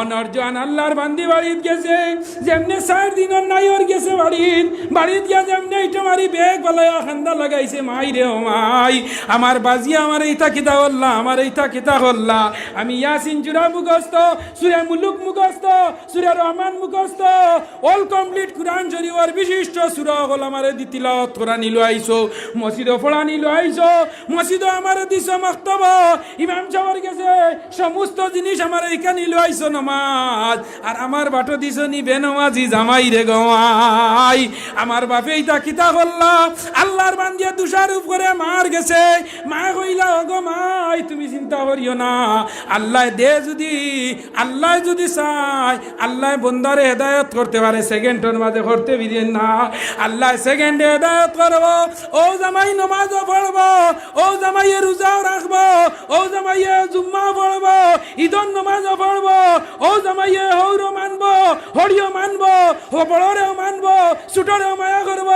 অনর্জন আল্লাহর বান্দি বাড়িত গেছে, যেমনে চার দিনের নাইর গেছে বাড়িত বাড়িত গিয়া যেমনে ইটো মারি বেগ বলাইয়া খান্দা লাগাইছে, মাই রে ও মাই, আমার বাজি, আমার এইটা কিতা হল্লা, আমার এইটা কিতা হল্লা, আমি ইয়াসিন জুরা মুখস্ত সুরে মুলুক মুখস্ত সুরে রহমান মুখস্ত অল কমপ্লিট কুরআন শরীফের বিশিষ্ট সুরা হল আমারে দিতিল তোরা নিল আইছো মসজিদ ফোড়া নিল আইছো মসজিদ আমারে দিছ মক্তব, ইমাম সাহেবের গেছে, সমস্ত জিনিস আমার এইখানে নিল আইছো নমাজ। আর আমার বাটো দিছ নি বেনমাজি জামাই রে গমাই আমার বাপে ইতা কিতা করলা আল্লাহর বান্দিয়া তুষার উপরে মার গেছে। মা কইলা, ওগো মাই, তুমি চিন্তা করিও না। আল্লাহ দে যদি, আল্লাহ যদি চাই আল্লাহ বন্দারে হেদায়ত করতে পারে। সেকেন্ডের মাঝে করতে বিদেন না। আল্লাহ সেকেন্ডে হেদায়ত করব। ও জামাই নমাজও পড়ব। ও জামাইয়ে রোজাও রাখব ও জামাইয়ে জুম্মা পড়ব। ঈদন নমাজও পড়ব। ও জামাইয়ে হৌরও মানব হরিও মানব ও বড়রেও মানব ছোটরেও মায়া করব।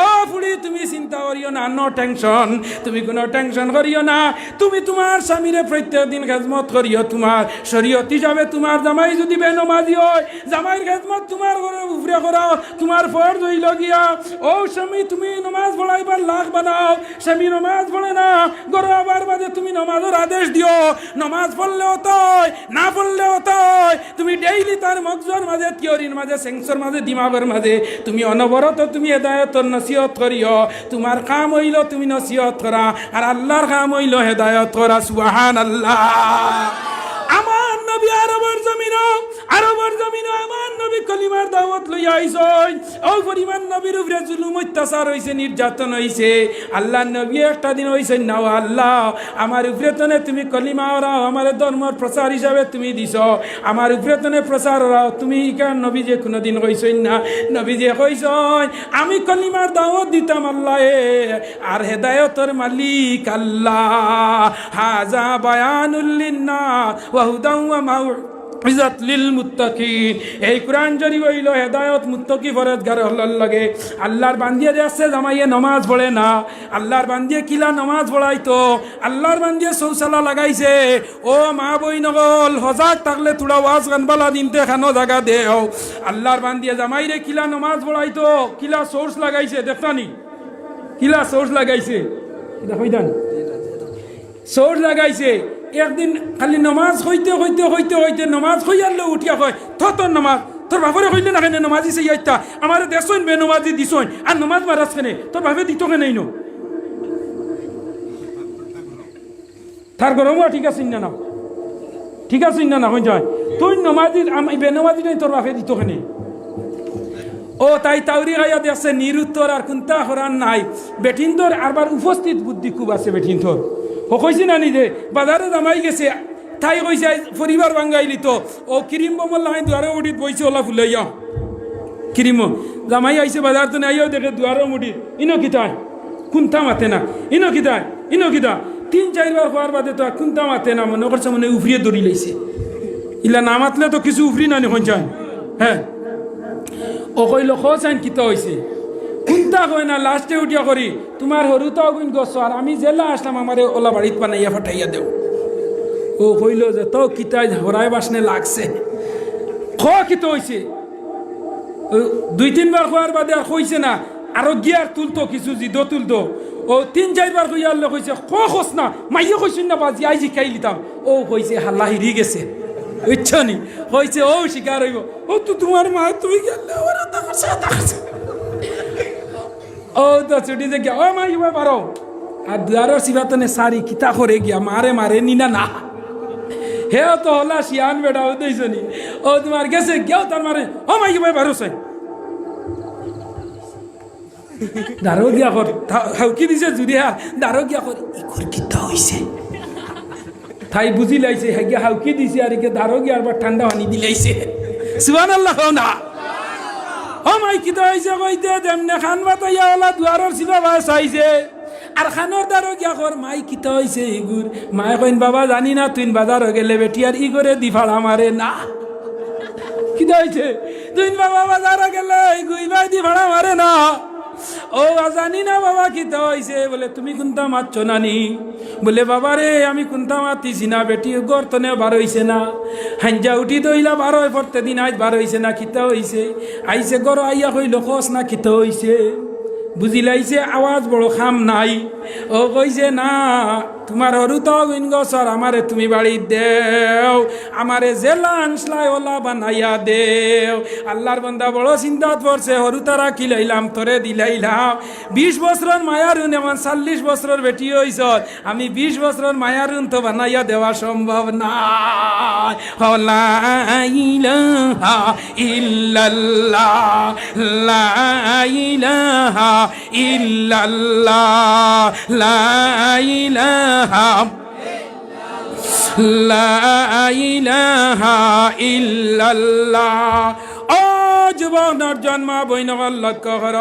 ও ফুড়ি, তুমি চিন্তা করিও না, নো টেনশন তুমি কোনো টেনশন করিও না। তুমি তোমার স্বামীরে প্রত্যেক দিন খেজমত করিও। তোমার শরীয়ত হিসাবে তোমার জামাই যদি বেনমাজি হয়, জামাইয়ের খেজমত তোমার ঘরে উফরে করাও, তোমার ফর্জ হইল গিয়া। ও স্বামী, তুমি নমাজ পড়াইবার লাখ বানাও। স্বামী, নমাজ পড়ে না। গরো আবার বাদে তুমি নমাজের আদেশ দিও। নমাজ পড়লেও তয় না পড়লেও তয় তুমি ডেইলি তার মগজর মাঝে থিওরির মাঝে সেন্সর মাঝে, দিমাগের মাঝে তুমি অনবরত তুমি হেদায়তর নসিহত করিও। তোমার কাম হইল তুমি নসিহত করা, আর আল্লাহর কাম হইল হেদায়ত করা সুহান আল্লাহ আমার নবী আরবর জমিন আরবের জমিন আমার নবী কলিমার দাওয়াত লইয়া আইসই। ও পরিমাণ নবীর উপরে জুলুম, অত্যাচার হইছে, নির্যাতন হইছে। আল্লাহ নবী একটা দিন হইছে না আল্লাহ, আমার উপরে তনে তুমি কলিমা ওরাও, আমার ধর্মর প্রচার হিসাবে তুমি দিছ। আমার উপরে তনে প্রচার ওরাও, তুমি ইকার নবী যে কোনোদিন কইসই না? নবী যে কইসই আমি কলিমার দাওয়াত দিতাম আল্লাহ, আর হেদায়তর মালিক আল্লাহ। হাজা বায়ানুল্লিন্না ওয়াহুদাউ ওয়া মাউ ইজাত লিল মুত্তাকিন। এই কোরআন শরীফ হইল হেদায়ত, মুত্তাকি ফরজগার হলার লাগে। আল্লাহর বান্দিয়ে যে আছে, জামাইয়ে নমাজ পড়ে না। আল্লাহর বান্দিয়ে কিলা নমাজ পড়াইতো। আল্লাহর বান্দিয়ে শৌচালা লাগাইছে। ও মা বই নগল হজাক থাকলে তোরা ওয়াজ গানবালা দিনতে খানো জায়গা দেও। আল্লাহর বান্দিয়ে জামাইরে কিলা নমাজ পড়াইতো, কিলা সোর্স লাগাইছে, দেখতানি? কিলা সোর্স লাগাইছে? দেখো দেন সোর লাগাইছে। একদিন খালি নমাজ হইতে হইতে হইতে হইতে নমাজ হইয়ালে উঠিয়া কয়, থ, তোর নমাজ, তোর বাপরে হইলে না কেন নমাজি সে ইত্যা আমার দেশন বে নমাজি দিছন আর নমাজ মারাস কেনে, তোর বাপে দিত কেন ইনো? তার ঠিক আছে না না ঠিক আছে না না হয়ে যায়। তুই নমাজি আমি বে নমাজি নাই তোর বাপে দিত কেনে? ও তাই তাউরি গাইয়া দেখছে নিরুত্তর আর কোনটা হরান নাই। বেঠিন তোর আরবার উপস্থিত বুদ্ধি খুব আছে বেঠিন তোর ও কইছি না নিজে বাজারে জামাই গেছে, তাই কইছে পরিবার বাঙ্গাইলি তো। ও ক্রিম বমল লাগাই দুয়ারে উঠিত বইছে, ওলা ফুলাইয়া ক্রিম, জামাই আইছে বাজার তো আইও দেখে দুয়ারে মুঠি ইনো কিতায় কোনটা মাতে না। ইনো কিতায় ইনো কিতা তিন চারবার খোয়ার বাদে তো কোনটা মাতে না, মনে করছে মনে উফরিয়ে দৌড়ি লাইছে ইলা না মাতলে তো কিছু উফরি না যায় হ্যাঁ ও কইল খোঁচাইন কিতা হয়েছে কোনটা কয় না লাস্টে উঠিয়া করি, তোমার হরুতা অগুন গছ, আর আমি জেলা আসলাম আমার ওলা বাড়িত বানাইয়া ফাটাইয়া দেও। ও কইল যে তো কিতাই হরাই বাসনে লাগছে? খ কিতা হয়েছে দুই তিনবার খোয়ার বাদে আর কইছে না আরও গিয়ার তুলতো কিছু জিদ তুলতো ও, তিন চারবার কইয়া আল্লাহ কইছে খ খস না, মাইয়ে কইছেন না, বাজি, আই শিখাই লিতাম। ও কইছে হাল্লা হিরি গেছে। বুঝছ নি? কইছে ও শিকার হইব। ও, তো তোমার মা তুমি গেলে ওরা তো করছে ও মা ইবা পারো আর দুয়ারর সিবাতনে সারি কিতা করে গিয়া মারে মারে নিনা না হে তো হলা শিয়ান বেটা ও দেইছনি ও তোমার গেছে গিয়াও তার মারে ও মা ইবা পারো সাই দারো গিয়া কর হাউকি দিছে জুড়ি হা দারো গিয়া কর ইকুর কিতা হইছে তাই বুঝি লাইছে হাউকি দিছে আর একে দারো গিয়া আবার ঠান্ডা পানি দিলাইছে সুবহানাল্লাহ না ও মাই কিতা হইছে কইতে দেমনে খান বাতাইয়া ওলা দুয়ারর সিবা বাস আইছে আর খানোর দারো গিয়া কর মাই কিতা হইছে ইগুর মায় কইন বাবা জানি না তুই বাজারও গেলে বেটি আর করে দি আমারে মারে না কিতা হইছে তুই বাবা বাজারও গেলে গুই ভাই দি আমারে মারে না জানি না বাবা কিতা হয়েছে বলে, তুমি কোনটা মারছ নানি? বলে, বাবা রে, আমি কোনটা মারতেছি না, বেটি গর্তনে বার হইছে না। হাঞ্জা উঠি দইলা বার হয়ে পড়তে দিন, আজ বার হইছে না কিতা হইছে? আইছে গর, আইয়া কইল খস না খিত হইছে? বুঝিলাইছে, আওয়াজ বড় খাম নাই। ও কইছে, না তোমার হরু তো গছর আমারে তুমি বাড়ি দেও, আমারে জেলা আনসলাই ওলা বানাইয়া দেও। আল্লাহর বন্দা বড় চিন্তাত পড়ছে হরু তারা কি লইলাম, তোরে দিলাইলাম বিশ বছরের মায়ারুন এমন চল্লিশ বছরের বেটি হইছ আমি বিশ বছরের মায়ারুন তো বানাইয়া দেওয়া সম্ভব না ইল্লাল্লাহ, লা ইলাহা ইল্লাল্লাহ, লা ইলাহা লা ইলাহা ইল্লাল্লাহ। ও যুবকর জন্ম বৈনগর লক্ষ্য কর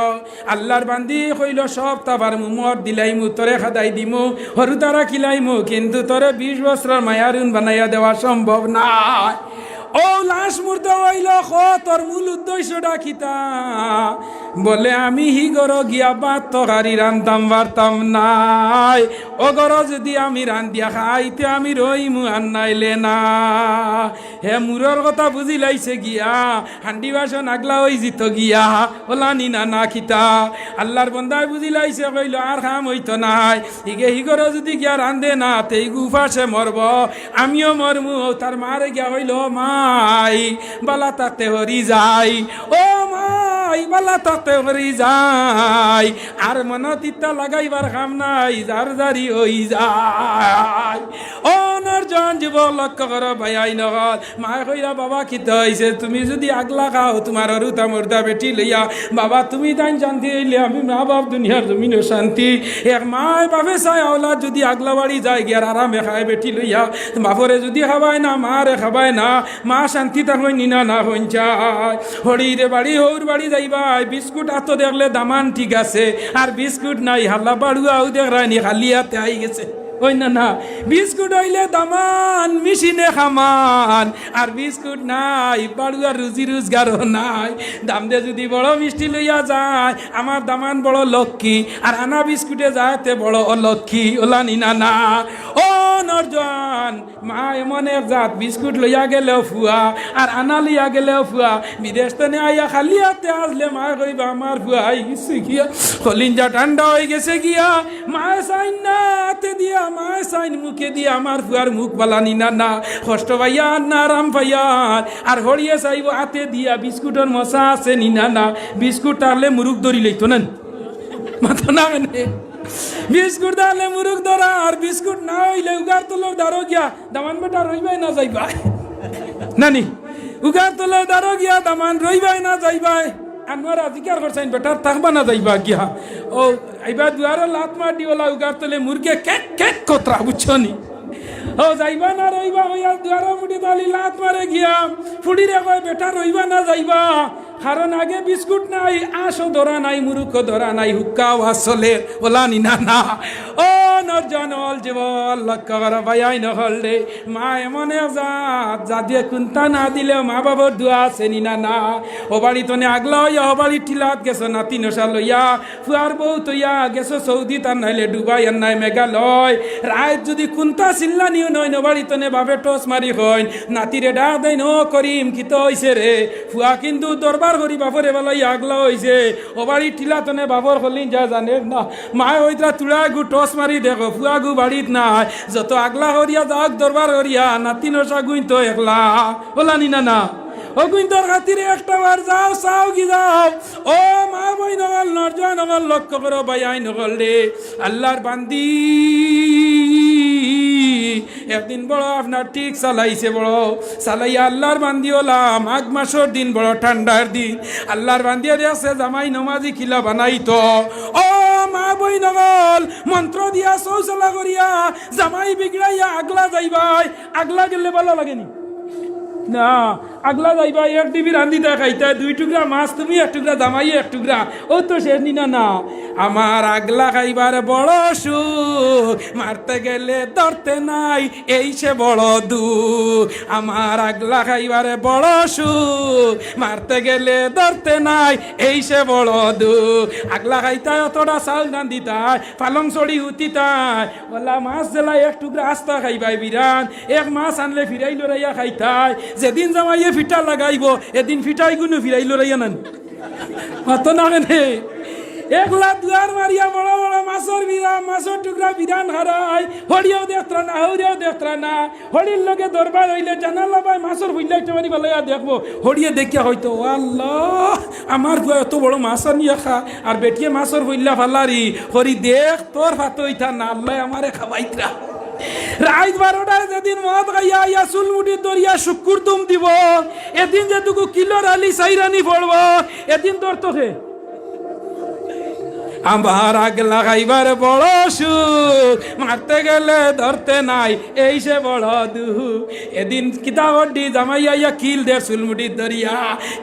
আল্লাহর বান্দি কইল সব, তাবার মুমর দিলাইমু, তোরে খাদাই দিমু হরু তারা খিলাইমু, কিন্তু তোরে বিশ বছরের মায়ারুন বানাইয়া দেওয়া সম্ভব না ও লাশ মূর্ত হইল খ, তোর মূল উদ্দেশ্যটা খিতা বলে, আমি হি গর গিয়া বাত তকারি রান্তাম পারতাম নাই। ও গর যদি আমি রান্দিয়া খাইতে আমি রইমু আর নাইলে না। হে মুরর কথা বুঝি লাইছে গিয়া, হান্ডি বাসন আগলা হই জিত গিয়া, ওলা নি না না খিতা। আল্লাহর বন্দায় বুঝি লাইছে, কইল, আর খাম হইতো নাই। ইগে হি গর যদি গিয়া রান্ধে না, তেই গুফাসে মরব। আমিও মরমু তার মারে গিয়া হইল মাই, বালা তাতে হরি যাই। ও মাই বালা তাতে হরি যাই আর মন তিতা লাগাইবার কাম নাই, যার জারি হই যায়। ও নরজন জীব লক্ষ্য কর ভাই নগল মায় কইরা, বাবা খিত হইছে? তুমি যদি আগলা খাও, তোমার অরুতা মুর্দা বেটি লইয়া, বাবা, তুমি তাই শান্তি হইলে আমি মা বাপ দুনিয়ার জমিনও শান্তি। এক মায় বাপে চাই আওলা যদি আগলা বাড়ি যায়, গিয়ার আরামে খায় বেটি লইয়া, বাপরে যদি খাবায় না, মারে খাবায় না, মা শান্তি থাকবে নিনা না হইঞ্চায় হরিরে বাড়ি, হৌর বাড়ি যাইবাই বিস্কুট আত দেখলে দামান ঠিক আছে। আর বিস্কুট নাই, হাল্লা বাড়ুয়াও দেখরানি খালি হাতে আই গেছে। ওই না না। বিস্কুট হইলে দামান, মেশিনে খামান। আর বিস্কুট নাই বাড়ুয়ার রুজি রোজগারও নাই। দাম দিয়ে যদি বড় মিষ্টি লইয়া যায়, আমার দামান বড় লক্ষ্মী। আর আনা বিস্কুটে যাতে বড় অলক্ষ্মী, ওলানি না না। ও নরজন মা এমন এক জাত, বিস্কুট লইয়া গেলেও ফুয়া, আর আনা লইয়া গেলেও ফুয়া। বিদেশ তেনে আইয়া খালি হাতে আসলে মা কইবা আমার ফুয়া। গেছে গিয়া কলিঞ্জা ঠান্ডা হয়ে গেছে গিয়া, মায়ে চাইন না হাতে দিয়া মায়ে চাইন মুখে দিয়া আমার ফুয়ার মুখ বালানি, না না। কষ্ট পাইয়া, না আরাম পাইয়া। আর হরিয়ে চাইব হাতে দিয়া বিস্কুটের মশা আছে নি, না না। বিস্কুট তাহলে মুরুখ ধরি লইতো না মাথা না বিস্কুট তাহলে মুরুখ ধরা, আর বিস্কুট না হইলে উগার তোলোর দারো গিয়া দামান বেটা রইবাই না যাইবা নানি, উগার তোলোর দারো গিয়া দামান রইবাই না যাইবাই। আনোয়ার অধিকার করছেন বেটার থাকবা না যাইবা গিয়া ও আইবা দুয়ারে লাত মার দিওলা উগার তোলে মুরগে কেক কেক কতরা বুঝছ নি ও যাইবা না রইবা হইয়া দুয়ারে মুটি তালি লাত মারে গিয়া ফুড়িরে কয় বেটা রইবা না যাইবা কারণ আগে বিস্কুট নাই আশো ধরা নাই মুরুখ ধরা নাই হুক্কা ওয়াসলে ওলানি না না ও নরজন অল জীবন লক্ষ্য করা ভাইয়াই নহল। মা এক জাত যা দিয়ে কুন্তা না দিলে মা বাবার দোয়া আছে নি না ও বাড়ি তনে আগলা হইয়া, ও বাড়ি টিলাত গেছো, নাতি নশা লইয়া। ফুয়ার বউ তৈয়া গেছো, সৌদি তার নাইলে ডুবাই আর নাই মেঘালয়। রায় যদি কুন্তা চিল্লা নিও নয়, ন বাড়ি তনে বাবে টস মারি হইন। নাতিরে ডাক দেয় ন করিম কিত হইছে রে ফুয়া কিন্তু দরবার করি বাপরে বেলাই আগলা হইছে ও বাড়ি টিলা তনে বাপর হলিন যা জানে না। মায় ওইটা তুলা গু টস মারি দেখো ফুয়া গু বাড়িত নাই। যত আগলা হরিয়া যাওক, দরবার হরিয়া, নাতি নশা গুইন তো একলা। ওলানি না না ও গুইন্তর খাতিরে একটা বার যাও, চাও কি যাও। ও মা বই নগল নরজয় নগল লক্ষ্য করো ভাই আই নগল রে আল্লাহর বান্দি। একদিন বড় আপনার ঠিক চালাইছে বড়। চালাইয়া আল্লাহর বান্দি ওলাম মাঘ মাসের দিন, বড় ঠান্ডার দিন। আল্লাহর বান্দিয়া দেখছে জামাই নমাজি খিলা বানাই তো ও মা বই নগল, মন্ত্র দিয়া শৌচালা করিয়া জামাই বিগড়াইয়া আগলা যাইবাই, আগলা গেলে ভালো লাগেনি। না, আগলা যাইবা, এক ডিবি রান্ধিতা খাইতা, দুই টুকরা মাছ তুমি, এক টুকরা দামাই এক টুকরা। ও তো শেষ নিনা না। আমার আগলা খাইবার বড় সুখ, মারতে গেলে ধরতে নাই, এই সে বড় দুঃখ। আমার আগলা খাইবারে বড় সুখ, মারতে গেলে ধরতে নাই, এই সে বড় দুঃখ। আগলা খাইতায় অতটা চাউল রান্ধিতায়, পালং চড়ি উতিতায় ওলা মাছ জেলা এক টুকরা আস্তা খাইবাই বিরান, এক মাছ আনলে ফিরাই লড়াইয়া খাইতায়। যেদিন জামাইয়ে ফিটা লাগাইব, এদিন ফিটাই গুনো ফিরাই লড়াইয়া নান মাতো না। কেনে একলা দুয়ার মারিয়া বড় বড় মাছর বিরাম মাছর টুকরা বিধান হারাই হরিয়াও দেখত্রা না হরিয়াও দেখত্রা না। হরির লগে দরবার হইলে জানালা ভাই মাছর বুঝলে একটা মারি বলে দেখব। হরিয়ে দেখিয়া হয়তো, আল্লাহ আমার বুয়া এত বড় মাছ নিয়ে খা আর বেটিয়ে মাছর বইলা ফালারি হরি দেখ তোর হাত হইতা না, আল্লাহ আমারে খাওয়াইতরা রাত বারোটায় যেদিন মদ গাইয়া ইয়া চুলমুটি দরিয়া শুকুর তুম দিব, এদিন যেটুকু কিলোর আলি সাইরানি পড়ব এদিন তোর তোকে আমার আগ লাগাইবার বড় সুখ, মারতে গেলে ধরতে নাই, এই সে বড় দুহ এদিন কিতা অড্ডি জামাইয়া ইয়া কিল দের চুলমুটি দরিয়া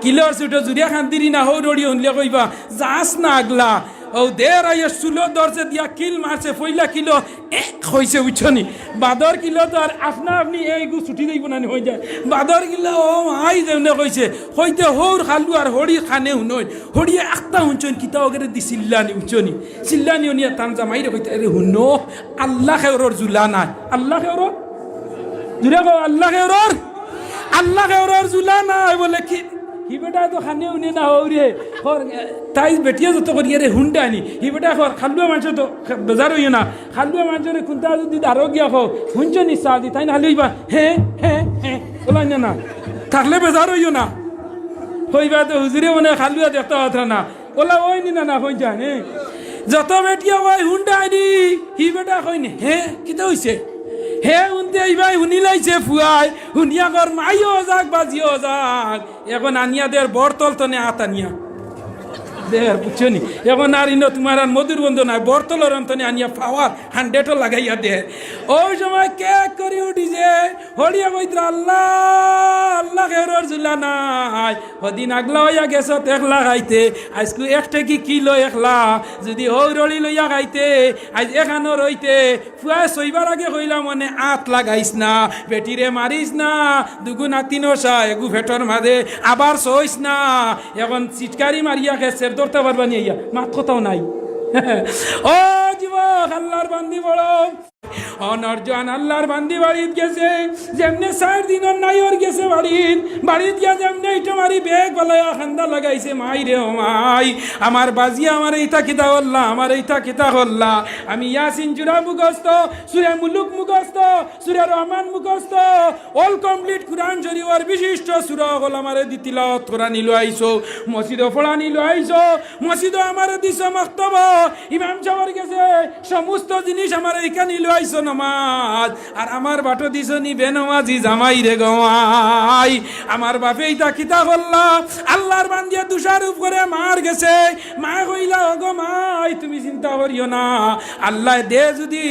কিলোর ছুটো জুরিয়া খান্তিরি না হৌ দড়ি শুনলে কইবা, যাস না আগলা। ও দের আইয়া চুলো দরছে দিয়া কিল মারছে ফইলা কিলো, এক হয়েছে উঠনি। বাদর কিলো তো আর আপনা আপনি এইগু ছুটি দিব না হয়ে যায়। বাদর কিলো ও আই যেনে কইছে হইতে হৌর খালু আর হড়ি খানে হুনই হড়িয়ে আখতা হুনচন কিতা ওগেরে দি চিল্লানি উঠনি। চিল্লানি উনিয়া তান জামাই রে কইতে আরে হুন আল্লাহ খেওরর জুলা নাই। আল্লাহ খেওরর জুড়ে আল্লাহ খেওরর আল্লাহ খেওরর জুলা নাই বলে, কি হি বেটা তো খানে উনি না হৌরে খর তাই বেটিয়া যত করি রে হুন্ডা আনি। হি বেটা খর, খালুয়া মানুষ তো বেজার হইও না। খালুয়া মানুষের কুন্তা যদি দারো গিয়া খো হুঞ্চ নিঃশ্বাস দি, তাই না হালিবা হে হে হে বলাই না থাকলে বেজার হইও না। হইবা তো হুজুরে মনে খালুয়া দেখতে হতো না। ওলা ওই নি না না, হই হে যত বেটিয়া কয় হুন্ডা আনি হি বেটা কইনি হে, কিতা হইছে? হে উনতে এইবাই শুনিলাইছে ফুয়াই শুনিয়া গর মাইও যাক, বাজিও যাক। এখন আনিয়াদের বরতল তনে আত আনিয়া। দেয়ার বুঝছ নি এখন আর ইনো তোমার আর মধুর বন্ধু নাই। বরতলর অন্তনে আনিয়া পাওয়ার হান্ড্রেডও লাগাইয়া দে। ওই সময় কে করি উঠিছে হরিয়া বৈদ্র আল্লাহ আল্লাহ খেরর জুলা নাই। হদিন আগলা হইয়া গেছ একলা খাইতে। আজকু একটা কি কিলো একলা। যদি হৌরলি লইয়া খাইতে আজ এখানো রইতে। ফুয়া সইবার আগে কইলাম মানে আত লাগাইস না, বেটিরে মারিস না, দুগুণ আতিনো সা এগু ভেটর মাঝে আবার সইস না। এখন চিটকারি মারিয়া খেছে ধরতে পারবা নিয়ে মাত কথাও নাই। ও অনর্জন আল্লাহর বান্দি বাড়িত গেছে, যেমনে চার দিনের নাইর গেছে বাড়িত বাড়িত গিয়া যেমনে ইটো মারি বেগ বলাইয়া খান্দা লাগাইছে, মাই রে মাই, আমার বাজি, আমার এইটা কিতা হল্লা, আমার এইটা কিতা হল্লা, আমি ইয়াসিন জুরা মুখস্ত সুরে মুলুক মুখস্ত সুরে রহমান মুখস্ত অল কমপ্লিট কুরআন শরীফের বিশিষ্ট সুরা হল আমারে দিতিল তোরা নিল আইছো, মসজিদ ফোড়া নিল আইছো, মসজিদ আমারে দিছ মক্তব, ইমাম সাহেবের গেছে, সমস্ত জিনিস আমার এইখানে নিল আইছো নমাজ। আর আমার বাটো দিছ নি বেনমাজি জামাই রে গমাই আমার বাপে ইতা কিতা করলা আল্লাহর বান্দিয়া তুষার উপরে মার গেছে। মা কইলা, ওগো মাই, তুমি চিন্তা করিও না। আল্লাহ দে যদি,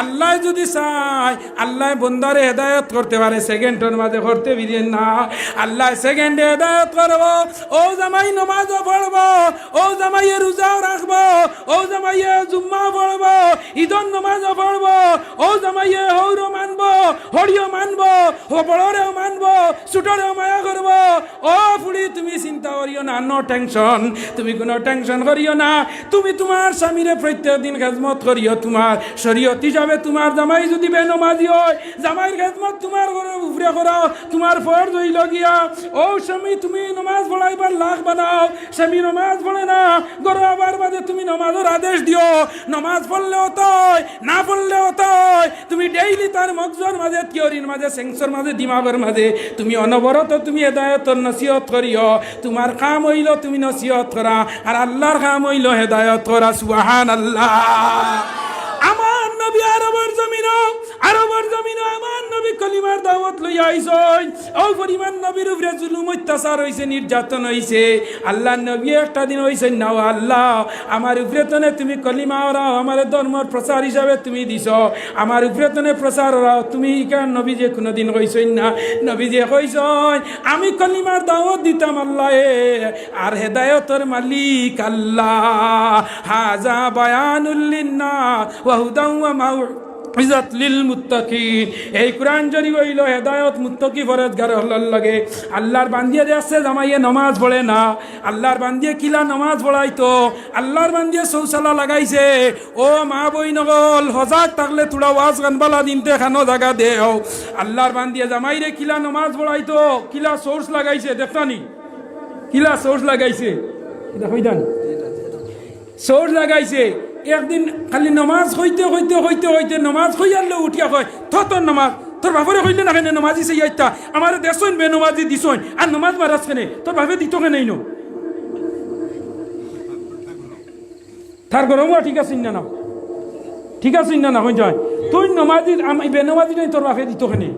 আল্লাহ যদি চায়, আল্লাহ বন্দারে হেদায়ত করতে পারে। সেকেন্ডের মাঝে করতে বিদেন না। আল্লাহ সেকেন্ডে হেদায়ত করব, ও জামাই নমাজও পড়ব, ও জামাইয়ে রোজাও রাখব, ও জামাইয়ে জুম্মা পড়ব, ঈদন নমাজও পড়ব ও জামাইয়ে হৌরও মানব হরিও মানব ও বড়রেও মানব ছোটরেও মায়া করব। ও ফুড়ি, তুমি চিন্তা করিও না, নো টেনশন তুমি কোনো টেনশন করিও না। তুমি তোমার স্বামীরে প্রত্যেক দিন খেজমত করিও। তোমার শরীয়ত হিসাবে তোমার জামাই যদি বে বেনমাজি হয়, জামাইয়ের খেজমত তোমার ঘরে উপরে করাও, তোমার ফর্জ হইল গিয়া। ও স্বামী, তুমি নমাজ পড়াইবার লাখ বানাও। স্বামী, নমাজ পড়ে না। গরো আবার বাদে তুমি নমাজের আদেশ দিও। নমাজ পড়লেও তয় না পড়লেও তয় তুমি ডেইলি তার মগজর মাঝে থিওরির মাঝে সেন্সর মাঝে, দিমাগের মাঝে তুমি অনবরত তুমি হেদায়তর নসিহত করিও। তোমার কাম হইল তুমি নসিহত করা, আর আল্লাহর কাম হইল হেদায়ত করা সুহান আল্লাহ আমার নবী আরবর জমিন আরবর জমিন আমার নবী কলিমার দাওয়াত লইয়া আইসই। ও পরিমাণ নবীর উপরে জুলুম, অত্যাচার হইছে, নির্যাতন হইছে। আল্লাহ নবী একটা দিন হইছে নাও আল্লাহ, আমার উপরে তনে তুমি কলিমা ওরাও, আমার ধর্মর প্রচার হিসাবে তুমি দিছ। আমার উপরে তনে প্রচার ওরাও, তুমি ইকার নবী যে কোনোদিন কইসই না? নবী যে কইসই আমি কলিমার দাওয়াত দিতাম আল্লাহ। আর হেদায়তর মালিক আল্লাহ। হাজা বায়ানুল্লিন্না ওয়া মাউ ইজাত লিল মুত্তাকিন। এই কোরআন জরি হইল হেদায়ত মুত্তাকি ফরজগার হলার লাগে। আল্লাহর বান্দিয়ে যে আছে জামাইয়ে নমাজ পড়ে না। আল্লাহর বান্দিয়ে কিলা নমাজ পড়াইতো। আল্লাহর বান্দিয়ে সৌসালা লাগাইছে। ও মা বই নগল হজাক থাকলে তোরা ওয়াজ গানবালা দিনতে খানো জায়গা দেও। আল্লাহর বান্দিয়ে জামাইরে কিলা নমাজ পড়াইতো, কিলা সোর্স লাগাইছে, দেখতানি? কিলা সোর্স লাগাইছে? এটা হইদান সোর লাগাইছে। একদিন খালি নমাজ হইতে হইতে হইতে হইতে নমাজ হইয়ালে উঠিয়া হয় তো তোর নমাজ। তোর বাপরে হইলে না কেন, নমাজি সে ইয়াইতা আমার দেখছইন বে, নমাজি দিছইন। আর নমাজ মারাস কেনে? তোর বাপে দিত কেন ইনো? তার ঠিক আছে না না ঠিক আছে না না হই যায়। তুই নমাজি আমি বে নমাজি নাই তোর বাপে দিত কেনে?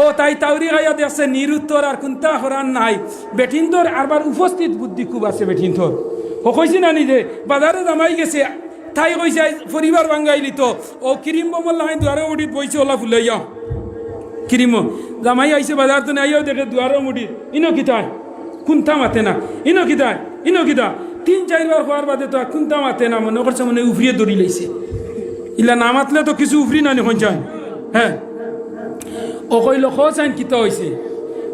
ও তাই তাউরি গাইয়া দেখছে নিরুত্তর আর কোনটা হরান নাই। বেঠিন তোর আরবার উপস্থিত বুদ্ধি খুব আছে বেঠিন তোর ও কইছি না নিজে বাজারে জামাই গেছে, তাই কইছে পরিবার বাঙ্গাইলি তো। ও ক্রিম বমল নাই, দুয়ারে উঠি বইছে, ওলা ফুলাইয়া ক্রিম, জামাই আইছে বাজার তো আইয়াও দেখে দুয়ারে মুড়ি। ইনো কিতায় কোনটা মাতে না। ইনো কিতায় ইনো কিতা তিন চারবার খোয়ার বাদে তো কোনটা মাতে না, মনে করছে মনে উফরিয়ে দড়ি লাইছে ইলা না মাতলে তো কিছু উফরি না নিখন হ্যাঁ ও কইল খোঁচাইন কিতা হয়েছে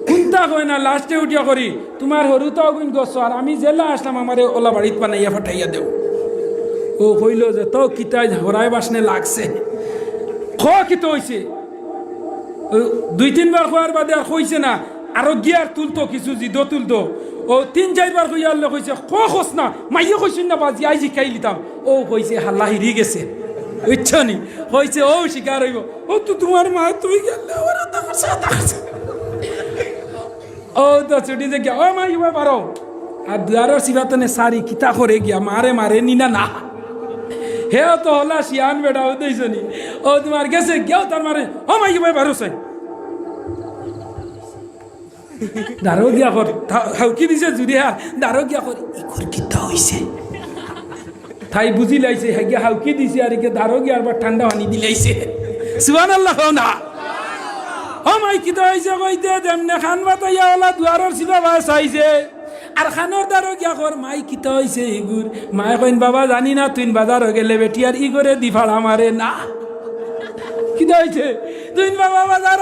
কোনটা কয় না লাস্টে উঠিয়া করি, তোমার হরু তো অগুন গছ, আর আমি জেলা আসলাম আমার ওলা বাড়িত বানাইয়া ফাটাইয়া দেও। ও কইল যে, তো কিতাই হরাই বাসনে লাগছে। খ কিতা হয়েছে দুই তিনবার খোয়ার বাদে আর কইছে না আরও গিয়ার তুলতো, কিছু জিদ তুলতো। ও, তিন চারবার কইয়া আল্লাহ কইছে খ খস না, মাইয়ে কইছেন না, বাজি আই শিখাই লিতাম ও কইছে হাল্লা হিরি গেছে। বুঝছ নি? কইছে ও শিকার হইব। ও, তো তোমার মা তুমি গেলে ওরা যে গিয়া ও মা ইবা পারো আর দুয়ারের সিবাতনে সারি কিতা করে গিয়া, মারে মারে, নিনা না। হে তো হলা শিয়ান বেটা, ও দেইছনি ও তোমার গেছে গিয়াও তার মারে ও মা ইবা পারো সাই দারো গিয়া কর হাউকি দিছে জুড়ে হা, দারো গিয়া কর ইকুর কিতা হইছে তাই বুঝি লাইছে, হাগিয়া হাউকি দিছে আর দারো গিয়া আবার ঠান্ডা পানি দিলাইছে সুবান আল্লাহ না। ও মাই কিতা হইছে কইতে তেমনে খান বাতাইয়া ওলা দুয়ারর সিবা বাস আইছে? আর খানোর দারো গিয়া কর, মাই কিতা হইছে ইগুর মায় কইন, বাবা, জানি না তুই বাজার গেলে বেটি আর ইগরে দি ফাড়া মারে না। কিতা হইছে তুই বাবা বাজার